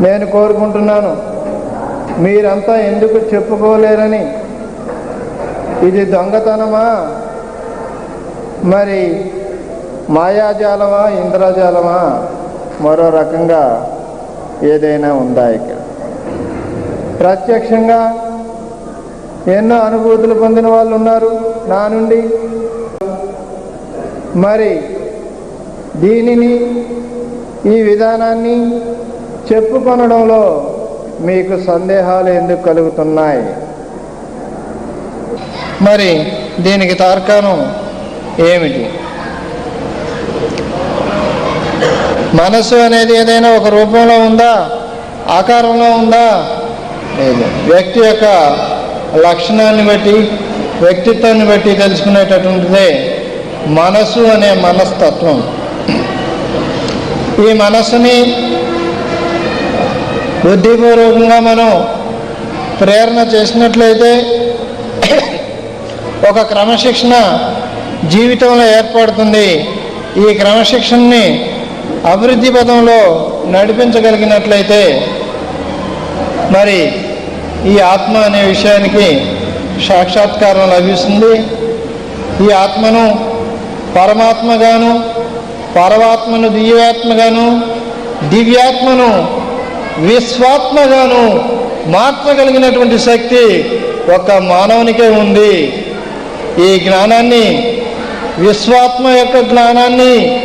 నేను కోరుకుంటున్నాను. మీరంతా ఎందుకు చెప్పుకోలేరని. ఇది దొంగతనమా? మరి మాయాజాలమా ఇంద్రజాలమా? మరో రకంగా ఏదైనా ఉందా ఇక్కడ? ప్రత్యక్షంగా ఎన్నో అనుభూతులు పొందిన వాళ్ళు ఉన్నారు నా నుండి. మరి దీనిని ఈ విధానాన్ని చెప్పుకొనడంలో మీకు సందేహాలు ఎందుకు కలుగుతున్నాయి? మరి దీనికి తార్కాణం ఏమిటి? మనసు అనేది ఏదైనా ఒక రూపంలో ఉందా? ఆకారంలో ఉందా? లేదు. వ్యక్తి యొక్క లక్షణాన్ని బట్టి వ్యక్తిత్వాన్ని బట్టి తెలుసుకునేటటువంటిదే మనసు అనే మనస్తత్వం. ఈ మనస్సుని బుద్ధిపూర్వకంగా మనం ప్రేరణ చేసినట్లయితే ఒక క్రమశిక్షణ జీవితంలో ఏర్పడుతుంది. ఈ క్రమశిక్షణని అభివృద్ధి పదంలో నడిపించగలిగినట్లయితే మరి ఈ ఆత్మ అనే విషయానికి సాక్షాత్కారం లభిస్తుంది. ఈ ఆత్మను పరమాత్మగాను పరమాత్మను దివ్యాత్మగాను దివ్యాత్మను విశ్వాత్మగాను మార్చగలిగినటువంటి శక్తి ఒక మానవునికే ఉంది. ఈ జ్ఞానాన్ని విశ్వాత్మ యొక్క జ్ఞానాన్ని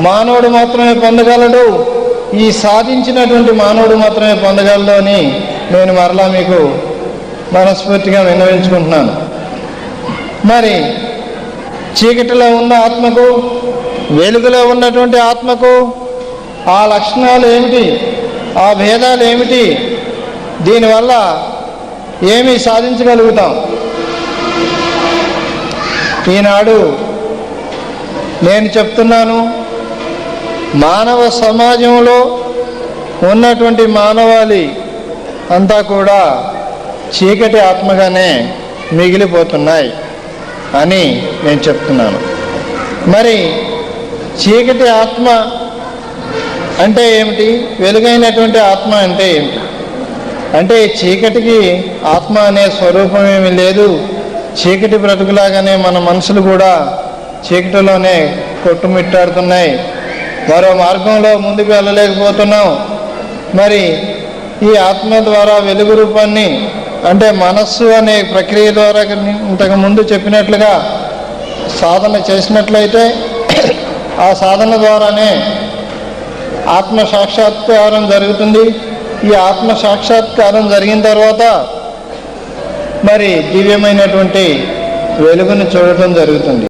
మానవుడు మాత్రమే పొందగలడు. ఈ సాధించినటువంటి మానవుడు మాత్రమే పొందగలడు అని నేను మరలా మీకు మనస్ఫూర్తిగా విన్నవించుకుంటున్నాను. మరి చీకటిలో ఉన్న ఆత్మకు వెలుగులో ఉన్నటువంటి ఆత్మకు ఆ లక్షణాలు ఏమిటి? ఆ భేదాలు ఏమిటి? దీనివల్ల ఏమి సాధించగలుగుతాం? ఈనాడు నేను చెప్తున్నాను మానవ సమాజంలో ఉన్నటువంటి మానవాళి అంతా కూడా చీకటి ఆత్మగానే మిగిలిపోతున్నాయి అని నేను చెప్తున్నాను. మరి చీకటి ఆత్మ అంటే ఏమిటి? వెలుగైనటువంటి ఆత్మ అంటే ఏమిటి? అంటే చీకటికి ఆత్మ అనే స్వరూపం ఏమీ లేదు. చీకటి బ్రతుకులాగానే మన మనసులు కూడా చీకటిలోనే కొట్టుమిట్టాడుతున్నాయి. మరో మార్గంలో ముందుకు వెళ్ళలేకపోతున్నాం. మరి ఈ ఆత్మ ద్వారా వెలుగు రూపాన్ని అంటే మనస్సు అనే ప్రక్రియ ద్వారా ఇంతకు ముందు చెప్పినట్లుగా సాధన చేసినట్లయితే ఆ సాధన ద్వారానే ఆత్మ సాక్షాత్కారం జరుగుతుంది. ఈ ఆత్మ సాక్షాత్కారం జరిగిన తర్వాత మరి దివ్యమైనటువంటి వెలుగును చూడటం జరుగుతుంది.